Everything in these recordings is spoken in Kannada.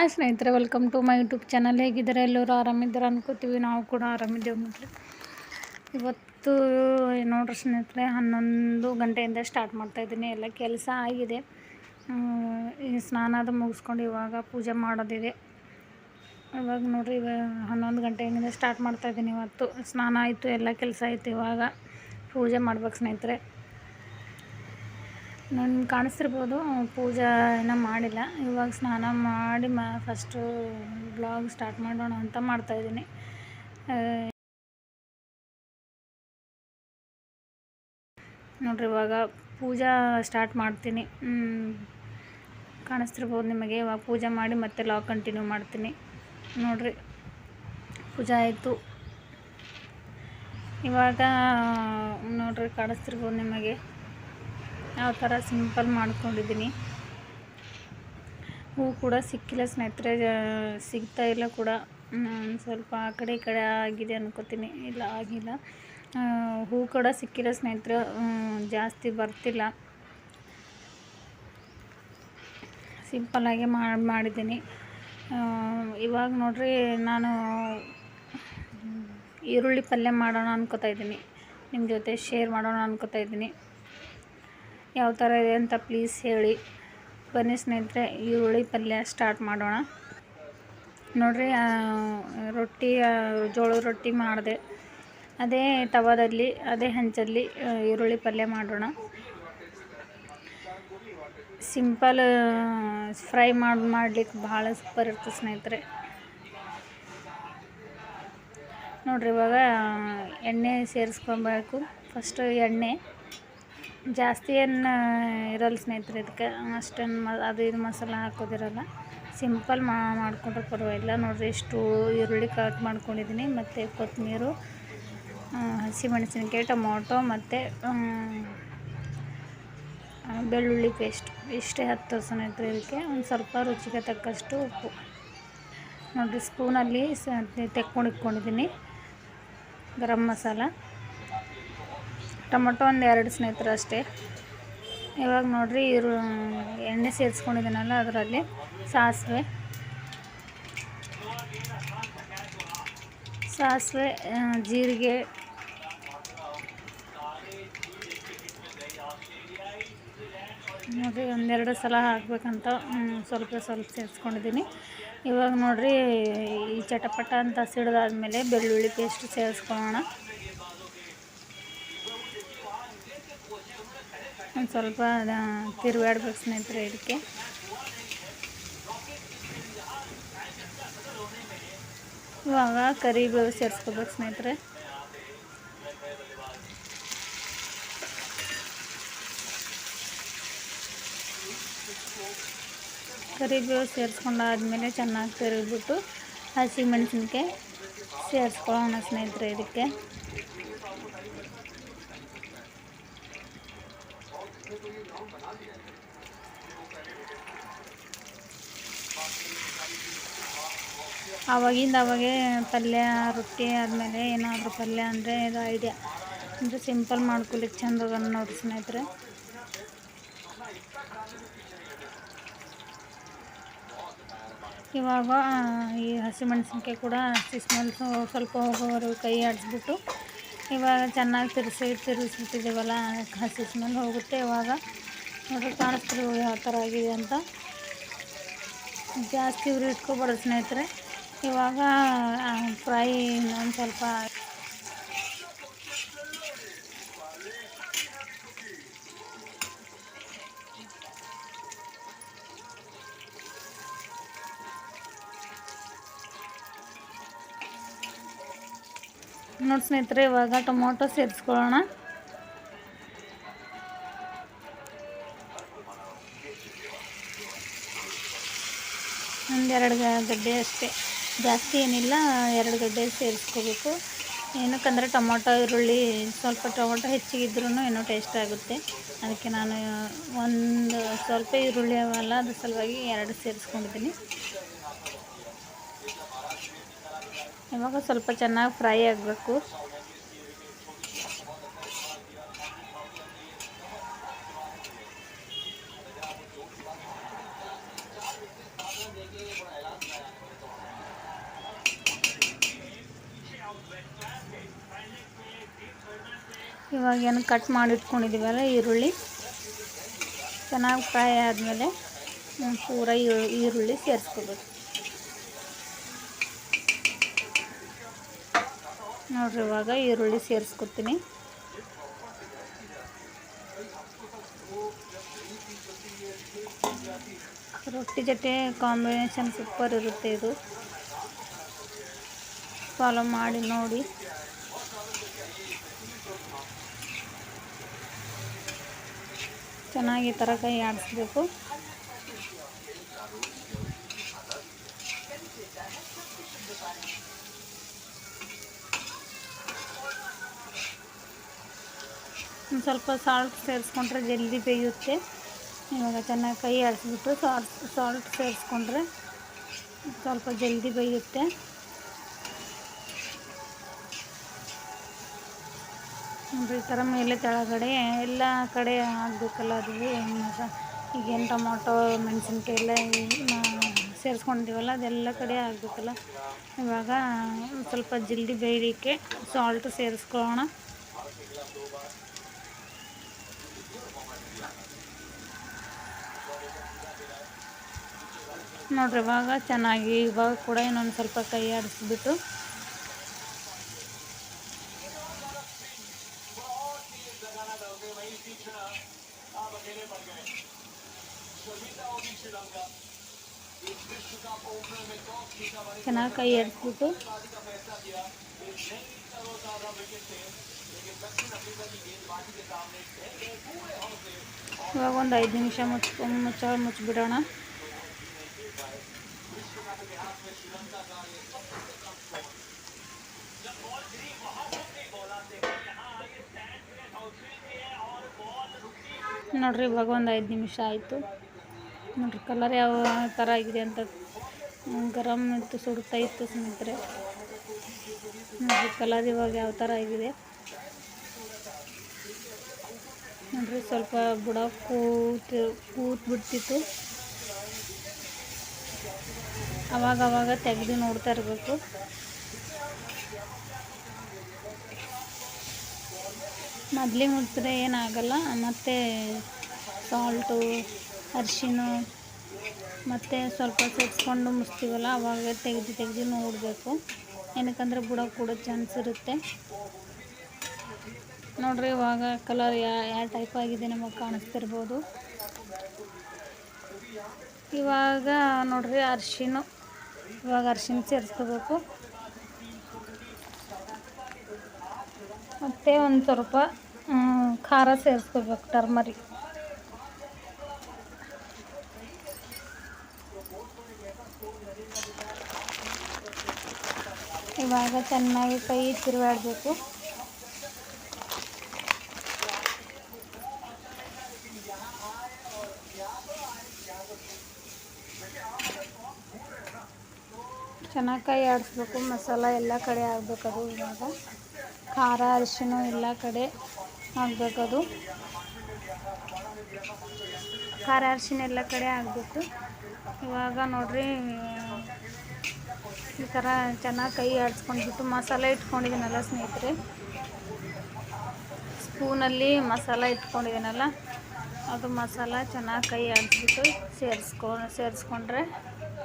ಹಾಯ್ ಸ್ನೇಹಿತರೆ welcome to my YouTube channel ಹೇಗಿದ್ದಾರೆ ಎಲ್ಲರೂ? ಆರಾಮಿದ್ದಾರೆ ಅನ್ಕೋತೀವಿ. ನಾವು ಕೂಡ ಆರಾಮಿದ್ದೇವೆ ನೋಡ್ರಿ ಇವತ್ತು ನೋಡ್ರಿ ಸ್ನೇಹಿತರೆ, ಹನ್ನೊಂದು ಗಂಟೆಯಿಂದ ಸ್ಟಾರ್ಟ್ ಮಾಡ್ತಾಯಿದ್ದೀನಿ ಎಲ್ಲ ಕೆಲಸ ಆಗಿದೆ. ಈ ಸ್ನಾನ ಅದು ಮುಗಿಸ್ಕೊಂಡು ಇವಾಗ ಪೂಜೆ ಮಾಡೋದಿದೆ. ಇವಾಗ ನೋಡಿರಿ, ಇವಾಗ ಹನ್ನೊಂದು ಗಂಟೆಯಿಂದ ಸ್ಟಾರ್ಟ್ ಮಾಡ್ತಾಯಿದ್ದೀನಿ ಇವತ್ತು. ಸ್ನಾನ ಆಯಿತು, ಎಲ್ಲ ಕೆಲಸ ಆಯಿತು ಇವಾಗ. ಪೂಜೆ ಮಾಡ್ಬೇಕು ಸ್ನೇಹಿತರೆ. ನಾನು ಕಾಣಿಸ್ತಿರ್ಬೋದು ಪೂಜಾ ಏನೋ ಮಾಡಿಲ್ಲ. ಇವಾಗ ಸ್ನಾನ ಮಾಡಿ ಮಾ ಫಸ್ಟು ಬ್ಲಾಗ್ ಸ್ಟಾರ್ಟ್ ಮಾಡೋಣ ಅಂತ ಮಾಡ್ತಾಯಿದ್ದೀನಿ ನೋಡ್ರಿ ಇವಾಗ ಪೂಜಾ ಸ್ಟಾರ್ಟ್ ಮಾಡ್ತೀನಿ. ಕಾಣಿಸ್ತಿರ್ಬೋದು ನಿಮಗೆ. ಇವಾಗ ಪೂಜೆ ಮಾಡಿ ಮತ್ತೆ ಲಾಗ್ ಕಂಟಿನ್ಯೂ ಮಾಡ್ತೀನಿ. ನೋಡ್ರಿ, ಪೂಜೆ ಆಯಿತು. ಇವಾಗ, ನೋಡ್ರಿ, ಕಾಣಿಸ್ತಿರ್ಬೋದು ನಿಮಗೆ. ಯಾವ ಥರ ಸಿಂಪಲ್ ಮಾಡ್ಕೊಂಡಿದ್ದೀನಿ. ಹೂ ಕೂಡ ಸಿಕ್ಕಿಲ್ಲ ಸ್ನೇಹಿತರೆ ಸಿಗ್ತಾ ಇಲ್ಲ ಕೂಡ. ಸ್ವಲ್ಪ ಆ ಕಡೆ ಈ ಕಡೆ ಆಗಿದೆ ಅನ್ಕೋತೀನಿ. ಇಲ್ಲ, ಆಗಿಲ್ಲ. ಹೂ ಕೂಡ ಸಿಕ್ಕಿಲ್ಲ ಸ್ನೇಹಿತರೆ ಜಾಸ್ತಿ ಬರ್ತಿಲ್ಲ. ಸಿಂಪಲ್ಲಾಗೆ ಮಾಡಿ ಮಾಡಿದ್ದೀನಿ. ಇವಾಗ ನೋಡಿರಿ ನಾನು ಈರುಳ್ಳಿ ಪಲ್ಯ ಮಾಡೋಣ ಅನ್ಕೋತಾ ಇದ್ದೀನಿ. ನಿಮ್ಮ ಜೊತೆ ಶೇರ್ ಮಾಡೋಣ ಅನ್ಕೋತಾ ಇದ್ದೀನಿ. ಯಾವ ಥರ ಇದೆ ಅಂತ ಪ್ಲೀಸ್ ಹೇಳಿ. ಬನ್ನಿ ಸ್ನೇಹಿತರೆ, ಈರುಳ್ಳಿ ಪಲ್ಯ ಸ್ಟಾರ್ಟ್ ಮಾಡೋಣ. ನೋಡಿರಿ ರೊಟ್ಟಿ ಜೋಳದ ರೊಟ್ಟಿ ಮಾಡಿದೆ. ಅದೇ ತವಾದಲ್ಲಿ, ಅದೇ ಹಂಚಲ್ಲಿ ಈರುಳ್ಳಿ ಪಲ್ಯ ಮಾಡೋಣ. ಸಿಂಪಲ್ ಫ್ರೈ ಮಾಡಿ, ಮಾಡ್ಲಿಕ್ಕೆ ಭಾಳ ಸೂಪರ್ ಇರ್ತದೆ ಸ್ನೇಹಿತರೆ. ನೋಡಿರಿ ಇವಾಗ, ಎಣ್ಣೆ ಸೇರಿಸ್ಕೊಬೇಕು. ಫಸ್ಟು ಎಣ್ಣೆ. ಜಾಸ್ತಿ ಏನು ಇರಲ್ಲ ಸ್ನೇಹಿತರೆ ಇದಕ್ಕೆ. ಅಷ್ಟೇನು ಮ, ಅದು ಇದು ಮಸಾಲ ಹಾಕೋದಿರಲ್ಲ. ಸಿಂಪಲ್ ಮಾಡಿಕೊಂಡ್ರೆ ಪರವಾಗಿಲ್ಲ. ನೋಡಿರಿ, ಇಷ್ಟು ಈರುಳ್ಳಿ ಕಟ್ ಮಾಡ್ಕೊಂಡಿದ್ದೀನಿ ಮತ್ತು ಕೊತ್ತಂಬರಿ ಹಸಿಮೆಣಸಿನಕಾಯಿ, ಟೊಮೊಟೊ, ಮತ್ತು ಬೆಳ್ಳುಳ್ಳಿ ಪೇಸ್ಟ್ ಇಷ್ಟೇ ಹತ್ತು ಸ್ನೇಹಿತರೆ ಇದಕ್ಕೆ. ಒಂದು ಸ್ವಲ್ಪ ರುಚಿಗೆ ತಕ್ಕಷ್ಟು ಉಪ್ಪು. ನೋಡಿರಿ ಸ್ಪೂನಲ್ಲಿ ಸ, ತೆಕ್ಕೊಂಡು ಇಟ್ಕೊಂಡಿದ್ದೀನಿ ಗರಂ ಮಸಾಲ. ಟೊಮೊಟೊ ಒಂದು ಎರಡು ಸ್ನೇಹಿತರು ಅಷ್ಟೇ. ಇವಾಗ ನೋಡಿರಿ ಇರು ಎಣ್ಣೆ ಸೇರಿಸ್ಕೊಂಡಿದ್ದೀನಲ್ಲ ಅದರಲ್ಲಿ ಸಾಸಿವೆ. ಸಾಸಿವೆ ಜೀರಿಗೆ. ನೋಡಿರಿ ಒಂದೆರಡು ಸಲ ಹಾಕಬೇಕಂತ ಸ್ವಲ್ಪ ಸ್ವಲ್ಪ ಸೇರಿಸ್ಕೊಂಡಿದ್ದೀನಿ ಇವಾಗ ನೋಡಿರಿ ಈ ಚಟಪಟ ಅಂತ ಸಿಡಿದಾದ್ಮೇಲೆ ಬೆಳ್ಳುಳ್ಳಿ ಪೇಸ್ಟ್ ಸೇರಿಸ್ಕೊಳ್ಳೋಣ. ಒಂದು ಸ್ವಲ್ಪ ತಿರುಗಾಡ್ಬೇಕು ಸ್ನೇಹಿತರೆ ಇದಕ್ಕೆ. ಇವಾಗ ಕರಿಬೇವು ಸೇರಿಸ್ಕೋಬೇಕು ಸ್ನೇಹಿತರೆ. ಕರಿಬೇವು ಸೇರಿಸ್ಕೊಂಡಾದ್ಮೇಲೆ ಚೆನ್ನಾಗಿ ತಿರುಗಿಬಿಟ್ಟು ಹಸಿಮೆಣಸಿನ್ಕಾಯಿ ಸೇರಿಸ್ಕೊಳ್ಳೋಣ ಸ್ನೇಹಿತರೆ ಇದಕ್ಕೆ. ಆವಾಗಿಂದ ಅವಾಗೆ ಪಲ್ಯ, ರೊಟ್ಟಿ ಆದಮೇಲೆ ಏನಾದರೂ ಪಲ್ಯ ಅಂದರೆ ಇದು ಐಡಿಯಾ ಅಂದರೆ ಸಿಂಪಲ್ ಮಾಡ್ಕೊಲಿಕ್ಕೆ ಚಂದ ನೋಡಿ ಸ್ನೇಹಿತರೆ. ಇವಾಗ ಈ ಹಸಿಮೆಣಸಿನ್ಕಾಯಿ ಕೂಡ ಹಸಿ ಸ್ವಲ್ಪ ಹೋಗೋವರೆಗೂ ಕೈ ಆಡಿಸ್ಬಿಟ್ಟು ಇವಾಗ ಚೆನ್ನಾಗಿ ತಿರ್ಸಿ ತಿರುಗಿಸ್ಬಿಟ್ಟಿದ್ದೀವಲ್ಲ ಹಸಿ ಸ್ಮೆಲ್ ಹೋಗುತ್ತೆ ಇವಾಗ. ನೋಡ್ರಿ ಕಾಣಿಸ್ತಿರೋ ಯಾವ ಥರ ಆಗಿದೆ ಅಂತ. ಜಾಸ್ತಿ ಉರಿ ಇಟ್ಕೊಬಾರ್ದು ಸ್ನೇಹಿತರೆ. ಇವಾಗ ಫ್ರೈ ಒಂದು ಸ್ವಲ್ಪ ನೋಡಿ ಸ್ನೇಹಿತರೆ, ಇವಾಗ ಟೊಮೊಟೊ ಸೇರಿಸ್ಕೊಳ್ಳೋಣ. ಒಂದೆರಡು ಗಡ್ಡೆ ಅಷ್ಟೇ. ಜಾಸ್ತಿ ಏನಿಲ್ಲ, ಎರಡು ಗಡ್ಡೆ ಸೇರಿಸ್ಕೋಬೇಕು. ಏನಕ್ಕಂದರೆ ಟೊಮೊಟೊ, ಈರುಳ್ಳಿ ಸ್ವಲ್ಪ ಟೊಮೊಟೊ ಹೆಚ್ಚಿಗಿದ್ರೂ ಏನೋ ಟೇಸ್ಟ್ ಆಗುತ್ತೆ. ಅದಕ್ಕೆ ನಾನು ಒಂದು ಸ್ವಲ್ಪ ಈರುಳ್ಳಿ ಅವಲ್ಲ, ಅದ್ರ ಸಲುವಾಗಿ ಎರಡು ಸೇರಿಸ್ಕೊಂಡಿದ್ದೀನಿ. ಇವಾಗ ಸ್ವಲ್ಪ ಚೆನ್ನಾಗಿ ಫ್ರೈ ಆಗಬೇಕು. ಇವಾಗ ಏನು ಕಟ್ ಮಾಡಿ ಇಟ್ಕೊಂಡಿದ್ದೀವಲ್ಲ ಈರುಳ್ಳಿ? ಚೆನ್ನಾಗಿ ಫ್ರೈ ಆದಮೇಲೆ ಪೂರ ಈರುಳ್ಳಿ ಸೇರಿಸ್ಕೋಬೇಕು. ನೋಡ್ರಿ, ಇವಾಗ ಈರುಳ್ಳಿ ಸೇರಿಸ್ಕೊತೀನಿ. ರೊಟ್ಟಿ ಜೊತೆ ಕಾಂಬಿನೇಷನ್ ಸೂಪರ್ ಇರುತ್ತೆ ಇದು. ಫಾಲೋ ಮಾಡಿ ನೋಡಿ. ಚೆನ್ನಾಗಿ ತರಕಾರಿ ಆಡಿಸ್ಬೇಕು. ಒಂದು ಸ್ವಲ್ಪ ಸಾಲ್ಟ್ ಸೇರಿಸ್ಕೊಂಡ್ರೆ ಜಲ್ದಿ ಬೇಯುತ್ತೆ. ಇವಾಗ ಚೆನ್ನಾಗಿ ಕೈ ಆಡಿಸ್ಬಿಟ್ಟು ಸಾಲ್ಟ್ ಸಾಲ್ಟ್ ಸೇರಿಸ್ಕೊಂಡ್ರೆ ಸ್ವಲ್ಪ ಜಲ್ದಿ ಬೇಯುತ್ತೆ. ಈ ಥರ ಮೇಲೆ ಕೆಳಗಡೆ ಎಲ್ಲ ಕಡೆ ಆಗಬೇಕಲ್ಲ ಅದು ಈಗೇನು ಟೊಮೊಟೊ ಮೆಣಸಿನ್ಕಾಯಿ ಎಲ್ಲ ಸೇರಿಸ್ಕೊಂಡಿದ್ದೀವಲ್ಲ ಅದೆಲ್ಲ ಕಡೆ ಆಗಬೇಕಲ್ಲ ಇವಾಗ ಸ್ವಲ್ಪ ಜಲ್ದಿ ಬೇಯಲಿಕ್ಕೆ ಸಾಲ್ಟ್ ಸೇರಿಸ್ಕೊಳ್ಳೋಣ. ನೋಡ್ರಿ ಇವಾಗ ಚೆನ್ನಾಗಿ ಇವಾಗ ಕೂಡ ಇನ್ನೊಂದು ಸ್ವಲ್ಪ ಕೈ ಆಡಿಸ್ಬಿಟ್ಟು. ಚೆನ್ನಾಗಿ ಕೈ ಆಡಿಸ್ಬಿಟ್ಟು. ಇವಾಗ ಒಂದು ಐದು ನಿಮಿಷ ಮುಚ್ಕೊಂಡು ಮುಚ್ಚ ಮುಚ್ಚಿಬಿಡೋಣ ನೋಡ್ರಿ, ಇವಾಗ ಒಂದು ಐದು ನಿಮಿಷ ಆಯಿತು. ನೋಡ್ರಿ ಕಲರ್ ಯಾವ ಥರ ಆಗಿದೆ ಅಂತ ಗರಮ್ ಗರಂ ಇತ್ತು ಸುಡ್ತಾ ಇತ್ತು ಸ್ನೇಹಿತರೆ. ನೋಡ್ರಿ ಕಲರ್ ಇವಾಗ ಯಾವ ಥರ ಆಗಿದೆ. ನೋಡ್ರಿ ಸ್ವಲ್ಪ ಬುಡ ಕೂತು, ಕೂತ್ ಬಿಡ್ತಿತ್ತು. ಅವಾಗ ಅವಾಗ ತೆಗೆದು ನೋಡ್ತಾ ಇರಬೇಕು. ಮೊದಲೇ ಮುಟ್ಟಿದ್ರೆ ಏನಾಗಲ್ಲ, ಮತ್ತು ಸಾಲ್ಟು ಅರಿಶಿನ, ಮತ್ತು ಸ್ವಲ್ಪ ಸೇರಿಸ್ಕೊಂಡು ಮುಚ್ತೀವಲ್ಲ, ಅವಾಗ ತೆಗೆದು ತೆಗೆದು ನೋಡಬೇಕು. ಏನಕ್ಕಂದ್ರೆ ಬುಡ ಕೂಡ ಚಾನ್ಸ್ ಇರುತ್ತೆ. ನೋಡ್ರಿ, ಇವಾಗ ಕಲರ್ ಯಾವ ಟೈಪ್ ಆಗಿದೆ ನಮಗೆ ಕಾಣಿಸ್ತಿರ್ಬೋದು. ಇವಾಗ ನೋಡ್ರಿ ಅರ್ಶಿನ ಇವಾಗ ಅರ್ಶಿನ ಸೇರಿಸ್ಕೋಬೇಕು. ಮತ್ತು ಒಂದು ಸ್ವಲ್ಪ ಖಾರ ಸೇರಿಸ್ಕೋಬೇಕು, ಟರ್ಮರಿ. ಇವಾಗ ಚೆನ್ನಾಗಿ ಕೈ ತಿರುವಾಡಬೇಕು ಚೆನ್ನಾಗಿ ಕೈ ಆಡಿಸ್ಬೇಕು, ಮಸಾಲ ಎಲ್ಲ ಕಡೆ ಆಗಬೇಕದು ಇವಾಗ. ಖಾರ ಅರಿಶಿನ ಎಲ್ಲ ಕಡೆ ಆಗಬೇಕದು. ಖಾರ ಅರಿಶಿನ ಎಲ್ಲ ಕಡೆ ಆಗಬೇಕು. ಇವಾಗ ನೋಡ್ರಿ, ಈ ಥರ ಚೆನ್ನಾಗಿ ಕೈ ಆಡಿಸ್ಕೊಂಡ್ಬಿಟ್ಟು ಮಸಾಲೆ ಇಟ್ಕೊಂಡಿದ್ದೀನಲ್ಲ ಸ್ನೇಹಿತರೆ? ಸ್ಪೂನಲ್ಲಿ ಮಸಾಲ ಇಟ್ಕೊಂಡಿದ್ದೀನಲ್ಲ, ಅದು ಮಸಾಲ ಚೆನ್ನಾಗಿ ಕೈ ಆಡಿಸ್ಬಿಟ್ಟು ಸೇರಿಸ್ಕೊ, ಸೇರಿಸ್ಕೊಂಡ್ರೆ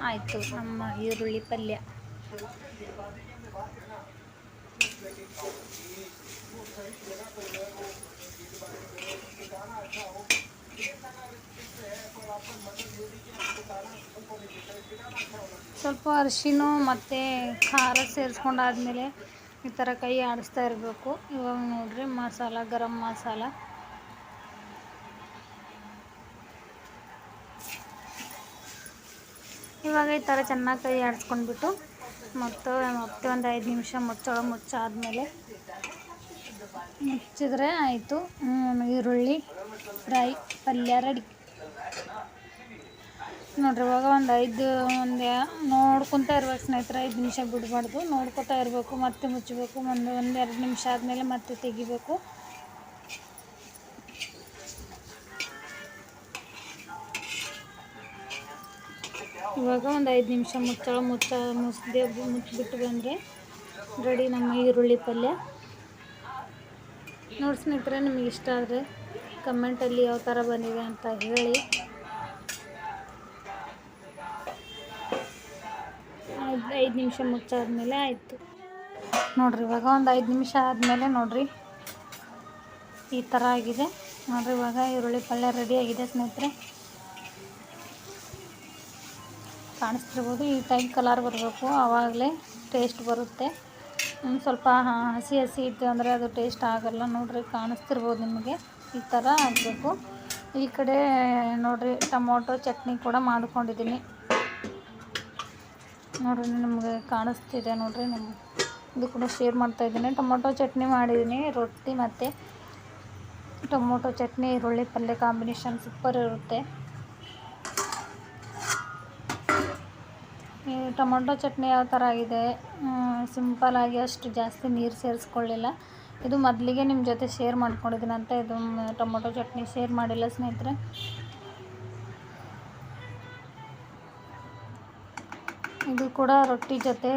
ಆಯಿತು, ನಮ್ಮ ಈರುಳ್ಳಿ ಪಲ್ಯ. ಸ್ವಲ್ಪ ಅರಿಶಿನ ಮತ್ತು ಖಾರ ಸೇರಿಸ್ಕೊಂಡಾದ್ಮೇಲೆ ಈ ಥರ ಕೈ ಆಡಿಸ್ತಾ ಇರಬೇಕು. ಇವಾಗ ನೋಡ್ರಿ ಮಸಾಲ, ಗರಂ ಮಸಾಲ. ಇವಾಗ ಈ ಥರ ಚೆನ್ನಾಗಿ ಕೈ ಆಡಿಸ್ಕೊಂಡ್ಬಿಟ್ಟು ಮತ್ತು ಮತ್ತೆ ಒಂದು ಐದು ನಿಮಿಷ ಮುಚ್ಚಳ ಮುಚ್ಚಾದ್ಮೇಲೆ ಮುಚ್ಚಿದ್ರೆ ಆಯಿತು. ಈರುಳ್ಳಿ ಫ್ರೈ, ಪಲ್ಯ ರೆಡಿ. ನೋಡ್ರಿ, ಇವಾಗ ಒಂದು ಐದು, ಒಂದು ನೋಡ್ಕೊತಾ ಇರ್ಬೇಕು ಸ್ನೇಹಿತರೆ, ಐದು ನಿಮಿಷ ಬಿಡಬಾರ್ದು. ನೋಡ್ಕೊತಾ ಇರಬೇಕು, ಮತ್ತೆ ಮುಚ್ಚಬೇಕು. ಒಂದು ಒಂದು ಎರಡು ನಿಮಿಷ ಆದಮೇಲೆ ಮತ್ತೆ ತೆಗಿಬೇಕು. ಇವಾಗ ಒಂದು ಐದು ನಿಮಿಷ ಮುಚ್ಚಳ ಮುಚ್ಚ ಮುಚ್ಚಿದೆ ಮುಚ್ಚಿಬಿಟ್ಟು ಬಂದರೆ ರೆಡಿ ನಮ್ಮ ಈರುಳ್ಳಿ ಪಲ್ಯ. ನೋಡಿ ಸ್ನೇಹಿತರೆ, ನಿಮಗೆ ಇಷ್ಟ ಆದರೆ ಕಮೆಂಟಲ್ಲಿ ಯಾವ ಥರ ಬಂದಿದೆ ಅಂತ ಹೇಳಿ. ಐದು ಐದು ನಿಮಿಷ ಮುಚ್ಚಾದ್ಮೇಲೆ ಆಯಿತು. ನೋಡ್ರಿ, ಇವಾಗ ಒಂದು ಐದು ನಿಮಿಷ ಆದಮೇಲೆ ನೋಡ್ರಿ. ಈ ಥರ ಆಗಿದೆ. ನೋಡ್ರಿ, ಇವಾಗ ಈರುಳ್ಳಿ ಪಲ್ಯ ರೆಡಿ ಆಗಿದೆ ಸ್ನೇಹಿತರೆ. ಕಾಣಿಸ್ತಿರ್ಬೋದು. ಈ ಟೈಪ್ ಕಲರ್ ಬರಬೇಕು. ಆವಾಗಲೇ ಟೇಸ್ಟ್ ಬರುತ್ತೆ. ಸ್ವಲ್ಪ ಹಸಿ ಹಸಿ ಇತ್ತು ಅಂದರೆ ಅದು ಟೇಸ್ಟ್ ಆಗೋಲ್ಲ. ನೋಡಿರಿ, ಕಾಣಿಸ್ತಿರ್ಬೋದು ನಿಮಗೆ. ಈ ಥರ ಆಗಬೇಕು. ಈ ಕಡೆ ನೋಡಿರಿ, ಟೊಮೊಟೊ ಚಟ್ನಿ ಕೂಡ ಮಾಡ್ಕೊಂಡಿದ್ದೀನಿ. ನೋಡಿರಿ, ನಿಮಗೆ ಕಾಣಿಸ್ತಿದೆ ನೋಡಿರಿ ನಿಮ್ಗೆ. ಇದು ಕೂಡ ಶೇರ್ ಮಾಡ್ತಾಯಿದ್ದೀನಿ ಟೊಮೊಟೊ ಚಟ್ನಿ ಮಾಡಿದ್ದೀನಿ, ರೊಟ್ಟಿ ಮತ್ತು ಟೊಮೊಟೊ ಚಟ್ನಿ, ಈರುಳ್ಳಿ ಪಲ್ಯ ಕಾಂಬಿನೇಷನ್ ಸೂಪರ್ ಇರುತ್ತೆ. ಈ ಟೊಮೊಟೊ ಚಟ್ನಿ ಯಾವ ಥರ ಆಗಿದೆ ಸಿಂಪಲಾಗಿ ಅಷ್ಟು ಜಾಸ್ತಿ ನೀರು ಸೇರಿಸ್ಕೊಳ್ಳಿಲ್ಲ. ಇದು ಮೊದಲಿಗೆ ನಿಮ್ಮ ಜೊತೆ ಶೇರ್ ಮಾಡ್ಕೊಂಡಿದ್ದೀನಂತ ಇದು ಟೊಮೊಟೊ ಚಟ್ನಿ ಶೇರ್ ಮಾಡಿಲ್ಲ ಸ್ನೇಹಿತರೆ. ಇದು ಕೂಡ ರೊಟ್ಟಿ ಜೊತೆ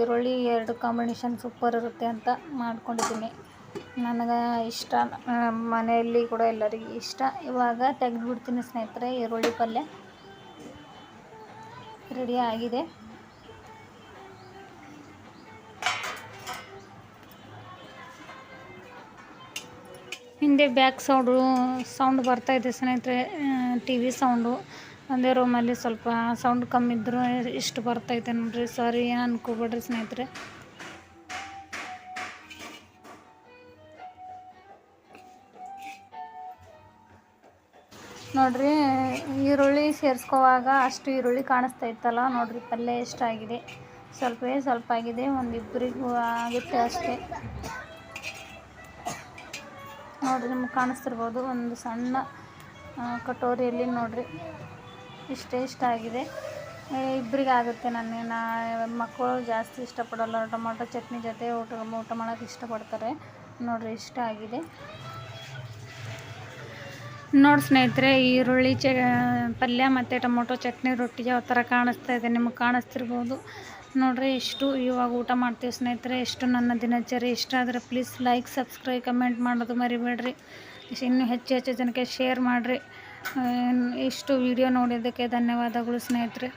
ಈರುಳ್ಳಿ ಎರಡು ಕಾಂಬಿನೇಷನ್ ಸೂಪರ್ ಇರುತ್ತೆ ಅಂತ ಮಾಡ್ಕೊಂಡಿದ್ದೀನಿ. ನನಗೆ ಇಷ್ಟ ಮನೆಯಲ್ಲಿ ಕೂಡ ಎಲ್ಲರಿಗೂ ಇಷ್ಟ. ಇವಾಗ ತೆಗೆದುಬಿಡ್ತೀನಿ ಸ್ನೇಹಿತರೆ ಈರುಳ್ಳಿ ಪಲ್ಯ. ರೆಡಿ ಆಗಿದೆ. ಹಿಂದೆ ಬ್ಯಾಕ್ ಸೌಂಡು, ಸೌಂಡ್ ಬರ್ತಾಯಿದೆ ಸ್ನೇಹಿತರೆ ಟಿ ವಿ ಸೌಂಡು. ಒಂದೇ ರೂಮಲ್ಲಿ ಸ್ವಲ್ಪ ಸೌಂಡ್ ಕಮ್ಮಿ ಇದ್ದರೂ ಇಷ್ಟು ಬರ್ತೈತೆ ನೋಡಿರಿ. ಸಾರಿ, ಏನು ಅನ್ಕೋಬೇಡ್ರಿ ಸ್ನೇಹಿತರೆ. ನೋಡ್ರಿ, ಈರುಳ್ಳಿ ಸೇರಿಸ್ಕೋವಾಗ ಅಷ್ಟು ಈರುಳ್ಳಿ ಕಾಣಿಸ್ತಾ ಇತ್ತಲ್ಲ, ನೋಡ್ರಿ ಪಲ್ಯ ಎಷ್ಟಾಗಿದೆ. ಸ್ವಲ್ಪವೇ ಸ್ವಲ್ಪ ಆಗಿದೆ, ಒಂದಿಬ್ಬರಿಗೂ ಆಗುತ್ತೆ ಅಷ್ಟೇ. ನೋಡ್ರಿ ನಿಮ್ಗೆ ಕಾಣಿಸ್ತಿರ್ಬೋದು, ಒಂದು ಸಣ್ಣ ಕಟೋರಿಯಲ್ಲಿ ನೋಡ್ರಿ. ಇಷ್ಟೇ ಇಷ್ಟ ಆಗಿದೆ. ಇಬ್ಬರಿಗೆ ಆಗುತ್ತೆ ನನ್ನ ನಾ, ಮಕ್ಕಳು ಜಾಸ್ತಿ ಇಷ್ಟಪಡೋಲ್ಲ, ಟೊಮೊಟೊ ಚಟ್ನಿ ಜೊತೆ ಊಟ ಊಟ ಮಾಡೋಕ್ಕೆ ಇಷ್ಟಪಡ್ತಾರೆ. ನೋಡ್ರಿ, ಇಷ್ಟ ಆಗಿದೆ. ನೋಡಿ ಸ್ನೇಹಿತರೆ, ಈರುಳ್ಳಿ ಚ, ಪಲ್ಯ ಮತ್ತು ಟೊಮೊಟೊ ಚಟ್ನಿ ರೊಟ್ಟಿ ಯಾವ ಥರ ಕಾಣಿಸ್ತಾ ಇದೆ ನಿಮಗೆ ಕಾಣಿಸ್ತಿರ್ಬೋದು. ನೋಡ್ರಿ ಇಷ್ಟು ಇವಾಗ ಊಟ ಮಾಡ್ತೀವಿ ಸ್ನೇಹಿತರೆ ಇಷ್ಟು ನನ್ನ ದಿನಚರಿ ಇಷ್ಟ ಆದರೆ ಪ್ಲೀಸ್ ಲೈಕ್ ಸಬ್ಸ್ಕ್ರೈಬ್ ಕಮೆಂಟ್ ಮಾಡೋದು ಮರಿಬೇಡ್ರಿ. ಇನ್ನೂ ಹೆಚ್ಚು ಹೆಚ್ಚು ಜನಕ್ಕೆ ಶೇರ್ ಮಾಡಿರಿ. ಇಷ್ಟು ವಿಡಿಯೋ ನೋಡಿದ್ದಕ್ಕೆ ಧನ್ಯವಾದಗಳು ಸ್ನೇಹಿತರೆ.